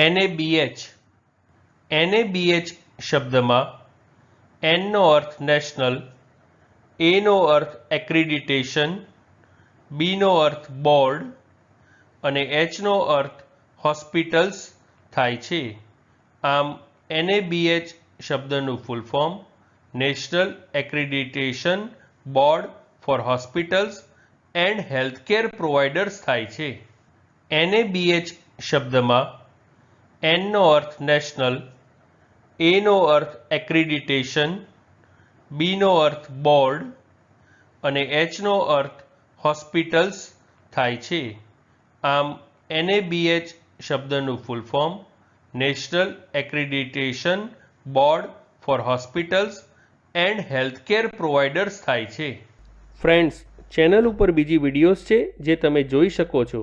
NABH NABH શબ્દમાં એનનો અર્થ national એનો અર્થ accreditation બીનો અર્થ board અને એચનો અર્થ હોસ્પિટલ્સ થાય છે. આમ એનએબીએચ શબ્દનું full form national accreditation board for hospitals and healthcare providers થાય છે. એનએબીએચ શબ્દમાં એનનો અર્થ નેશનલ એનો અર્થ એક્રિડિટેશન બીનો અર્થ બોર્ડ અને એચનો અર્થ હોસ્પિટલ્સ થાય છે. આમ એનએબીએચ શબ્દનું full form national accreditation board for hospitals and healthcare providers થાય છે. ફ્રેન્ડ્સ ચેનલ ઉપર બીજી વિડીયોઝ છે જે તમે જોઈ શકો છો.